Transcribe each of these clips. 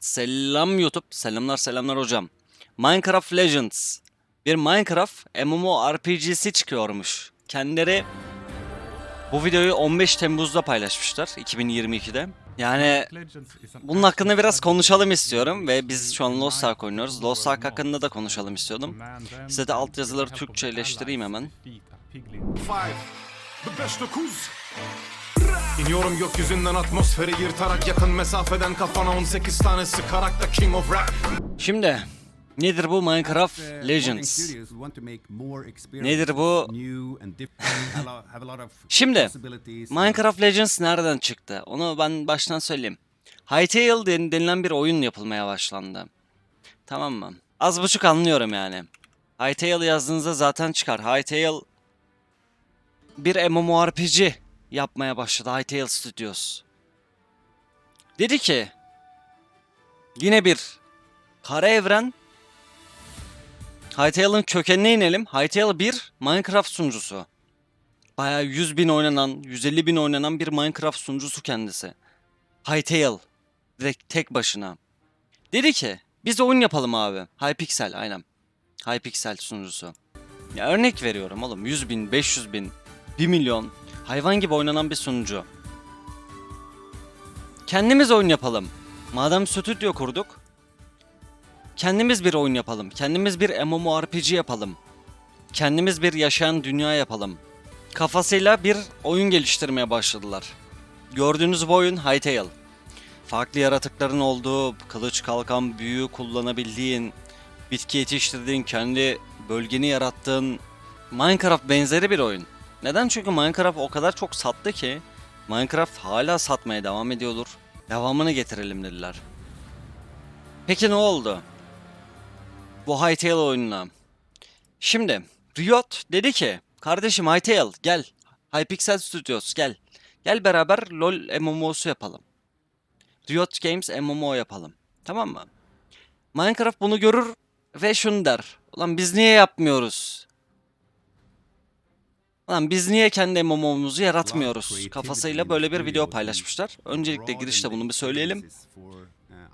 Selam YouTube, selamlar selamlar hocam. Minecraft Legends. Bir Minecraft MMORPG'si çıkıyormuş. Kendileri bu videoyu 15 Temmuz'da paylaşmışlar 2022'de. Yani bunun hakkında biraz konuşalım istiyorum ve biz şu an Lost Ark oynuyoruz. Lost Ark hakkında da konuşalım istiyordum. Size de altyazıları Türkçeleştireyim hemen. Five, the. İniyorum gökyüzünden atmosferi yırtarak yakın mesafeden kafana 18 tane sıkarak da King of Rap. Şimdi nedir bu Minecraft Legends? Nedir bu? Şimdi Minecraft Legends nereden çıktı? Onu ben baştan söyleyeyim. Hytale den- denilen bir oyun yapılmaya başlandı. Tamam mı? Az buçuk anlıyorum yani. Hytale yazdığınızda zaten çıkar. Hytale bir MMORPG yapmaya başladı Hytale Studios. Dedi ki yine bir kara evren Hytale'ın kökenine inelim. Hytale bir Minecraft sunucusu. Bayağı 100 bin oynanan, 150 bin oynanan bir Minecraft sunucusu kendisi. Hytale. Direkt tek başına. Dedi ki biz oyun yapalım abi. Hypixel aynen. Hypixel sunucusu. Ya örnek veriyorum oğlum 100 bin, 500 bin, 1 milyon. Hayvan gibi oynanan bir sunucu. Kendimiz oyun yapalım. Madem stüdyo kurduk. Kendimiz bir oyun yapalım. Kendimiz bir MMORPG yapalım. Kendimiz bir yaşayan dünya yapalım. Kafasıyla bir oyun geliştirmeye başladılar. Gördüğünüz bu oyun Hytale. Farklı yaratıkların olduğu, kılıç kalkan büyü kullanabildiğin, bitki yetiştirdiğin, kendi bölgeni yarattığın Minecraft benzeri bir oyun. Neden? Çünkü Minecraft o kadar çok sattı ki Minecraft hala satmaya devam ediyordur. Devamını getirelim dediler. Peki ne oldu? Bu Hytale oyununa. Şimdi Riot dedi ki kardeşim Hytale gel. Hypixel Studios gel. Gel beraber LoL MMO'su yapalım. Riot Games MMO yapalım. Tamam mı? Minecraft bunu görür ve şunu der. Ulan biz niye yapmıyoruz? Ulan biz niye kendi MMO'muzu yaratmıyoruz? Kafasıyla böyle bir video paylaşmışlar. Öncelikle girişte bunu bir söyleyelim.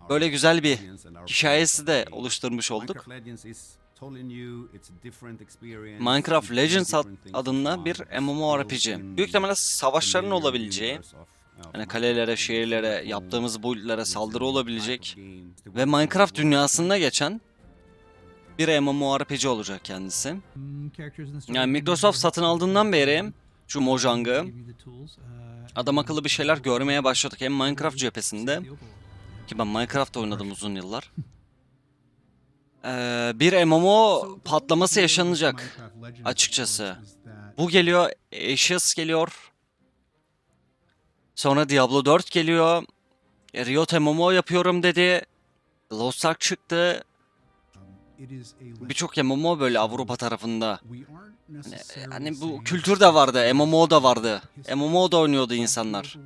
Böyle güzel bir hikayesi de oluşturmuş olduk. Minecraft Legends ad- adında bir MMORPG. Büyük ihtimalle savaşların olabileceği, hani kalelere, şehirlere, yaptığımız build'lere saldırı olabilecek ve Minecraft dünyasında geçen bir MMORPG olacak kendisi. Yani Microsoft satın aldığından beri şu Mojang'ı adam akıllı bir şeyler görmeye başladık. Hem Minecraft cephesinde ki ben Minecraft oynadım uzun yıllar. Ee, bir MMO patlaması yaşanacak açıkçası. Bu geliyor, Ashes geliyor. Sonra Diablo 4 geliyor. E, Riot MMO yapıyorum dedi. Lost Ark çıktı. Birçok MMO böyle Avrupa tarafında. Hani, hani bu kültür de vardı, MMO da vardı. MMO da oynuyordu insanlar.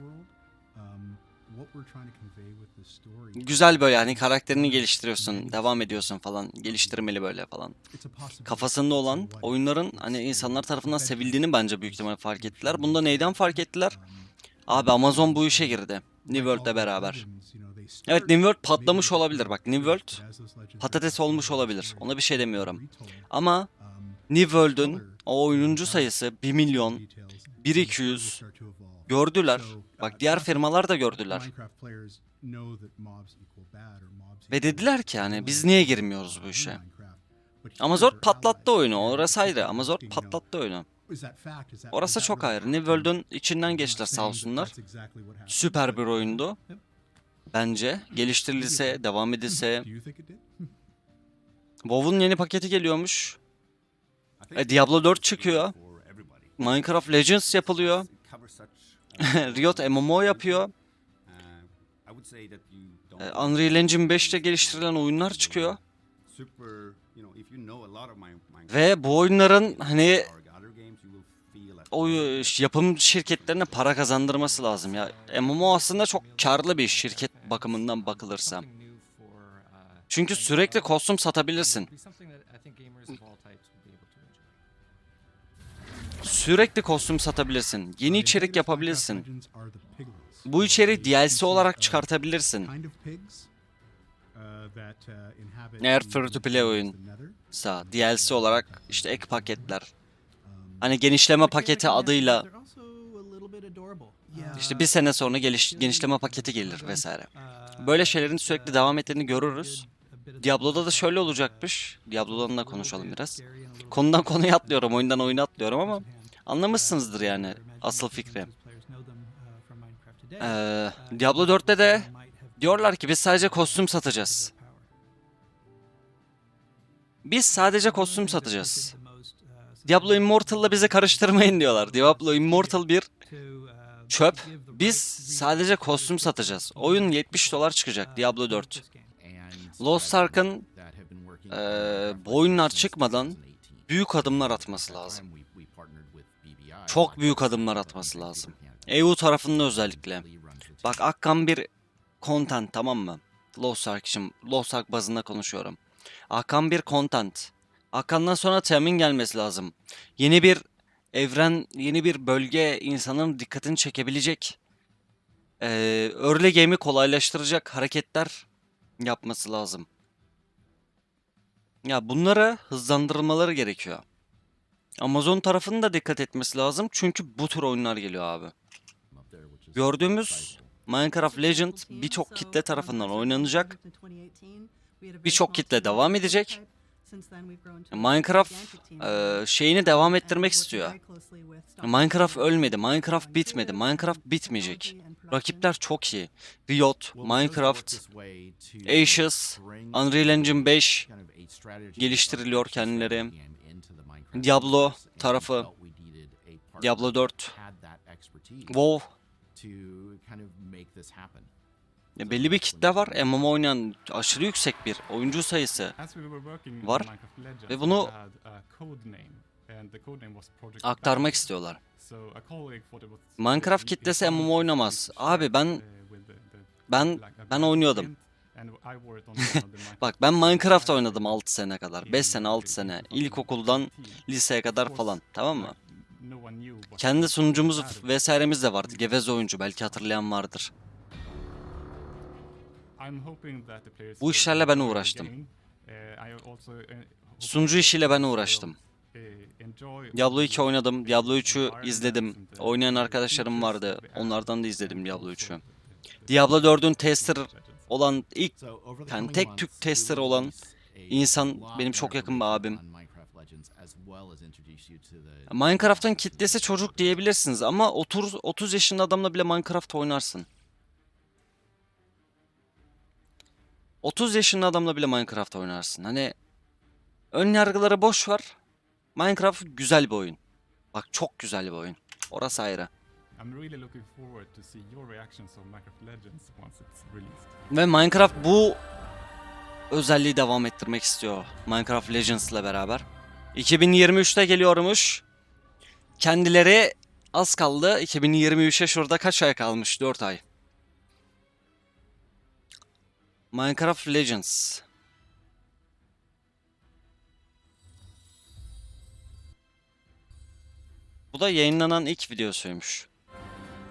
Güzel böyle hani karakterini geliştiriyorsun, devam ediyorsun falan. Geliştirmeli böyle falan. Kafasında olan oyunların hani insanlar tarafından sevildiğini bence büyük ihtimalle fark ettiler. Bunda neyden fark ettiler? Abi Amazon bu işe girdi. New World'le beraber. Evet New World patlamış olabilir bak. New World patates olmuş olabilir. Ona bir şey demiyorum. Ama New World'ün o oyuncu sayısı 1 milyon, 1-200 gördüler. Bak diğer firmalar da gördüler. Ve dediler ki hani biz niye girmiyoruz bu işe? Amazon patlattı oyunu. Orası ayrı. Amazon patlattı oyunu. Orası çok ayrı. New World'un içinden geçtiler sağ olsunlar. Süper bir oyundu. Bence. Geliştirilse, devam edilse. WoW'un yeni paketi geliyormuş. E, Diablo 4 çıkıyor. Minecraft Legends yapılıyor. Riot MMO yapıyor. E, Unreal Engine 5'te geliştirilen oyunlar çıkıyor. Ve bu oyunların hani o yapım şirketlerine para kazandırması lazım ya. MMO aslında çok karlı bir şirket bakımından bakılırsa. Çünkü sürekli kostüm satabilirsin. Sürekli kostüm satabilirsin. Yeni içerik yapabilirsin. Bu içeriği DLC olarak çıkartabilirsin. Eğer free to play oyun sa DLC olarak işte ek paketler. Hani genişleme paketi adıyla işte bir sene sonra geliş, genişleme paketi gelir vesaire. Böyle şeylerin sürekli devam ettiğini görürüz. Diablo'da da şöyle olacakmış. Diablo'dan da konuşalım biraz. Konudan konuya atlıyorum, oyundan oyuna atlıyorum ama anlamışsınızdır yani asıl fikri. Ee, Diablo 4'te de diyorlar ki biz sadece kostüm satacağız. Biz sadece kostüm satacağız. Diablo Immortal'la bizi karıştırmayın diyorlar. Diablo Immortal bir çöp. Biz sadece kostüm satacağız. Oyun 70 dolar çıkacak Diablo 4. Lost Ark'ın eee, bu oyunlar çıkmadan büyük adımlar atması lazım. Çok büyük adımlar atması lazım. EU tarafında özellikle. Bak Akkan bir content tamam mı? Lost Ark için, Lost Ark bazında konuşuyorum. Akkan bir content. Akkan'dan sonra Temin gelmesi lazım. Yeni bir evren, yeni bir bölge insanın dikkatini çekebilecek. Ee, early game'i kolaylaştıracak hareketler yapması lazım. Ya bunlara hızlandırılmaları gerekiyor. Amazon tarafının da dikkat etmesi lazım çünkü bu tür oyunlar geliyor abi. Gördüğümüz Minecraft Legend birçok kitle tarafından oynanacak. Birçok kitle devam edecek. Minecraft eee, şeyini devam ettirmek istiyor. Minecraft ölmedi, Minecraft bitmedi, Minecraft bitmeyecek. Rakipler çok iyi. Riot, Minecraft, Ashes, Unreal Engine 5 geliştiriliyor kendileri. Diablo tarafı, Diablo 4, WoW. Ya belli bir kitle var. MMO oynayan aşırı yüksek bir oyuncu sayısı. var ve bunu Aktarmak istiyorlar. Minecraft kitlesi MMO oynamaz. Abi ben ben ben oynuyordum. Bak ben Minecraft oynadım 6 sene kadar. 5 sene 6 sene. İlkokuldan liseye kadar falan. Tamam mı? Kendi sunucumuz vesairemiz de vardı. Geveze oyuncu belki hatırlayan vardır. Bu işlerle ben uğraştım. Sunucu işiyle ben uğraştım. Diablo 2 oynadım. Diablo 3'ü izledim. Oynayan arkadaşlarım vardı. Onlardan da izledim Diablo 3'ü. Diablo 4'ün tester olan ilk yani tek Türk tester olan insan benim çok yakın bir abim. Minecraft'ın kitlesi çocuk diyebilirsiniz ama 30 30 yaşında adamla bile Minecraft oynarsın. 30 yaşında adamla bile Minecraft oynarsın. Hani ön yargıları boş ver. Minecraft güzel bir oyun. Bak çok güzel bir oyun. Orası ayrı. Ve Minecraft bu özelliği devam ettirmek istiyor. Minecraft Legends'la beraber. 2023'te geliyormuş. Kendileri az kaldı. 2023'e şurada kaç ay kalmış? 4 ay. Minecraft Legends. Bu da yayınlanan ilk videosuymuş.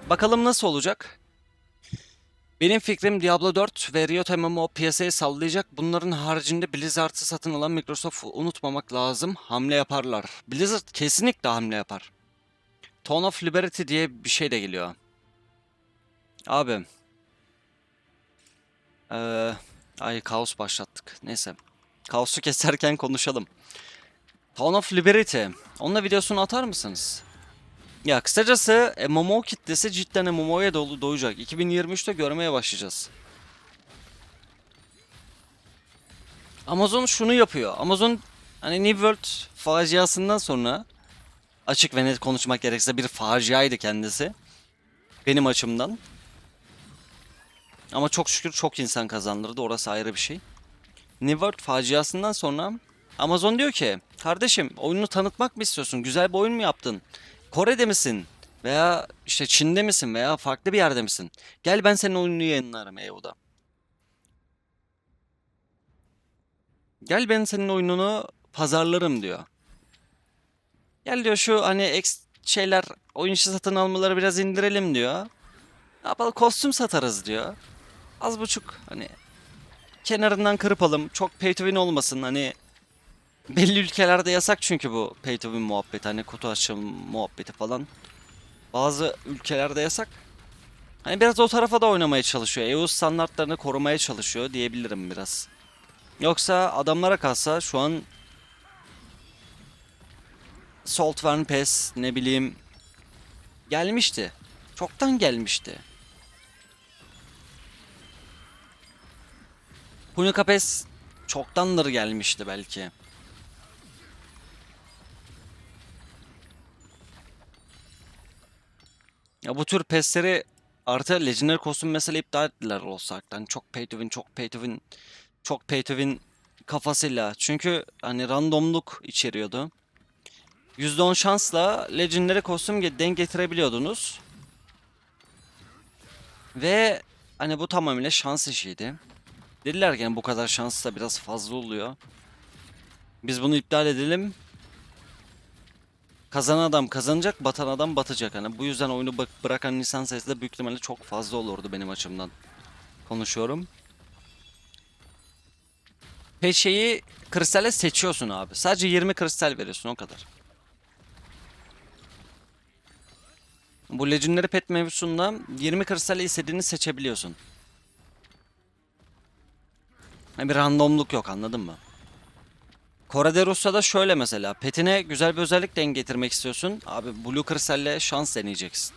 Bakalım nasıl olacak? Benim fikrim Diablo 4 ve Riot MMO piyasayı sallayacak. Bunların haricinde Blizzard'ı satın alan Microsoft unutmamak lazım. Hamle yaparlar. Blizzard kesinlikle hamle yapar. Tone of Liberty diye bir şey de geliyor. Abi. Ee, ay kaos başlattık. Neyse. Kaosu keserken konuşalım. Tone of Liberty. Onunla videosunu atar mısınız? Ya kısacası MMO kitlesi cidden MMO'ya dolu doyacak. 2023'te görmeye başlayacağız. Amazon şunu yapıyor. Amazon hani New World faciasından sonra açık ve net konuşmak gerekirse bir faciaydı kendisi. Benim açımdan. Ama çok şükür çok insan kazandırdı. Orası ayrı bir şey. New World faciasından sonra Amazon diyor ki kardeşim oyunu tanıtmak mı istiyorsun? Güzel bir oyun mu yaptın? Kore'de misin? Veya işte Çin'de misin? Veya farklı bir yerde misin? Gel ben senin oyununu yayınlarım EU'da. Gel ben senin oyununu pazarlarım diyor. Gel diyor şu hani eks şeyler oyun işi satın almaları biraz indirelim diyor. Ne yapalım kostüm satarız diyor. Az buçuk hani kenarından kırpalım. Çok pay to win olmasın. Hani belli ülkelerde yasak çünkü bu pay to win muhabbeti. Hani kutu açım muhabbeti falan. Bazı ülkelerde yasak. Hani biraz o tarafa da oynamaya çalışıyor. EU standartlarını korumaya çalışıyor diyebilirim biraz. Yoksa adamlara kalsa şu an Saltburn Pass ne bileyim gelmişti. Çoktan gelmişti. Punika Pass çoktandır gelmişti belki. Ya bu tür PES'leri artı Legendary kostüm mesela iptal ettiler olsaktan. Çok pay to win, çok pay to win, çok pay to win kafasıyla. Çünkü hani randomluk içeriyordu. %10 şansla Legendary kostüm denk getirebiliyordunuz. Ve hani bu tamamıyla şans işiydi. Dediler ki yani bu kadar şans da biraz fazla oluyor. Biz bunu iptal edelim. Kazanan adam kazanacak, batan adam batacak. Hani bu yüzden oyunu bırakan insan sayısı da büyük ihtimalle çok fazla olurdu benim açımdan. Konuşuyorum. Peçeyi kristalle seçiyorsun abi. Sadece 20 kristal veriyorsun o kadar. Bu Legendary Pet mevzusunda 20 kristalle istediğini seçebiliyorsun. Yani bir randomluk yok anladın mı? Corederos'ta da şöyle mesela. Petine güzel bir özellik denk getirmek istiyorsun. Abi Blue Crystal'le şans deneyeceksin.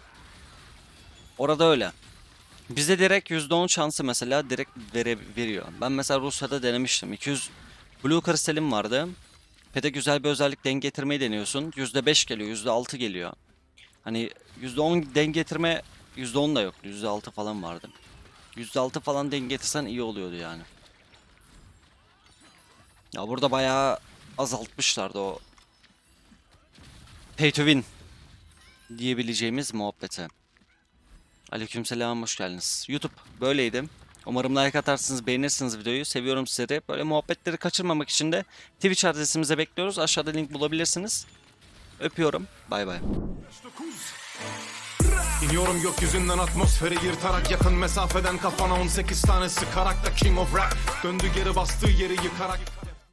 Orada öyle. Bize direkt %10 şansı mesela direkt vere, veriyor. Ben mesela Rusya'da denemiştim. 200 Blue Crystal'im vardı. Pete güzel bir özellik denk getirmeyi deniyorsun. %5 geliyor, %6 geliyor. Hani %10 denk getirme %10 da yoktu. %6 falan vardı. %6 falan denk getirsen iyi oluyordu yani. Ya burada bayağı azaltmışlardı o pay to win diyebileceğimiz muhabbeti. Aleykümselam hoş geldiniz. YouTube böyleydi. Umarım like atarsınız, beğenirsiniz videoyu. Seviyorum sizleri. Böyle muhabbetleri kaçırmamak için de Twitch adresimize bekliyoruz. Aşağıda link bulabilirsiniz. Öpüyorum. Bay bay. İniyorum gökyüzünden atmosferi yırtarak Yakın mesafeden kafana 18 tane sıkarak da King of Rap Döndü geri bastığı yeri yıkarak